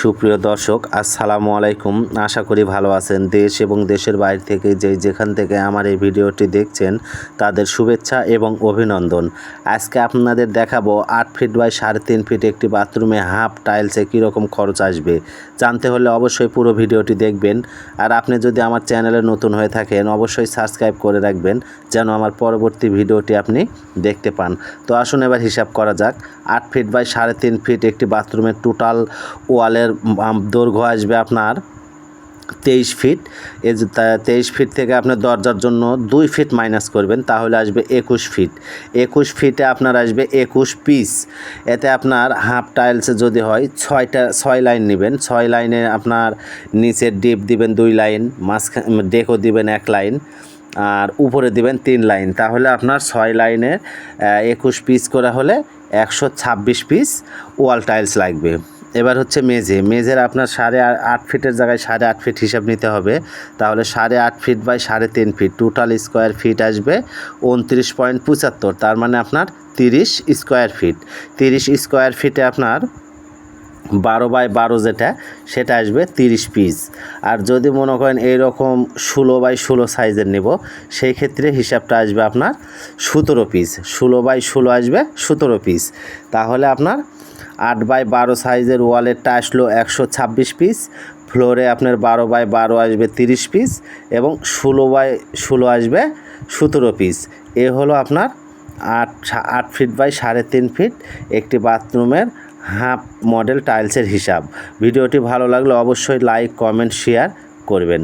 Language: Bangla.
সুপ্রিয় দর্শক, আসসালামু আলাইকুম। আশা করি ভালো আছেন। দেশ এবং দেশের বাইরে থেকে যে যেখান থেকে আমার এই ভিডিওটি দেখছেন, তাদের শুভেচ্ছা এবং অভিনন্দন। আজকে আপনাদের দেখাবো আট ফিট বাই সাড়ে তিন ফিট একটি বাথরুমে হাফ টাইলসে কীরকম খরচ আসবে। জানতে হলে অবশ্যই পুরো ভিডিওটি দেখবেন। আর আপনি যদি আমার চ্যানেলে নতুন হয়ে থাকেন, অবশ্যই সাবস্ক্রাইব করে রাখবেন, যেন আমার পরবর্তী ভিডিওটি আপনি দেখতে পান। তো আসুন এবার হিসাব করা যাক। আট ফিট বাই সাড়ে তিন ফিট একটি বাথরুমের টোটাল ওয়ালের দৈর্ঘ্য আসবে আপনার তেইশ ফিট। তা- তেইশ ফিট থেকে আপনার দরজার জন্য দুই ফিট মাইনাস করবেন, তাহলে আসবে একুশ ফিট। একুশ ফিটে আপনার আসবে একুশ পিস এতে আপনার হাফ টাইলসে যদি হয়, ছয়টা, ছয় লাইন নেবেন। ছয় লাইনে আপনার নিচের ডিপ দিবেন দুই লাইন মাঝখানে ডেকও দিবেন এক লাইন আর উপরে দিবেন তিন লাইন তাহলে আপনার ছয় লাইনের একুশ পিস করা হলে একশো ছাব্বিশ পিস ওয়াল টাইলস লাগবে। এবার হচ্ছে মেঝে। মেঝের আপনার সাড়ে আট ফিটের জায়গায় সাড়ে আট ফিট হিসাব নিতে হবে। তাহলে সাড়ে আট ফিট বাই সাড়ে তিন ফিট। টোটাল স্কোয়ার ফিট আসবে উনত্রিশ পয়েন্ট পঁচাত্তর। তার মানে আপনার তিরিশ স্কোয়ার ফিট তিরিশ স্কোয়ার ফিটে আপনার বারো বাই বারো যেটা, সেটা আসবে তিরিশ পিস আর যদি মনে করেন এইরকম ষোলো বাই ষোলো সাইজের নেব সেই ক্ষেত্রে হিসাবটা আসবে আপনার সতেরো পিস ষোলো বাই ষোলো আসবে সতেরো পিস তাহলে আপনার আট বাই বারো সাইজের ওয়ালেরটা আসলো একশো ছাব্বিশ পিস। ফ্লোরে আপনার বারো বাই বারো আসবে তিরিশ পিস এবং ষোলো বাই ষোলো আসবে সতেরো পিস। এ হলো আপনার আট আট ফিট বাই সাড়ে তিন ফিট একটি বাথরুমের হাফ মডেল টাইলসের হিসাব। ভিডিওটি ভালো লাগলে অবশ্যই লাইক, কমেন্ট, শেয়ার করবেন।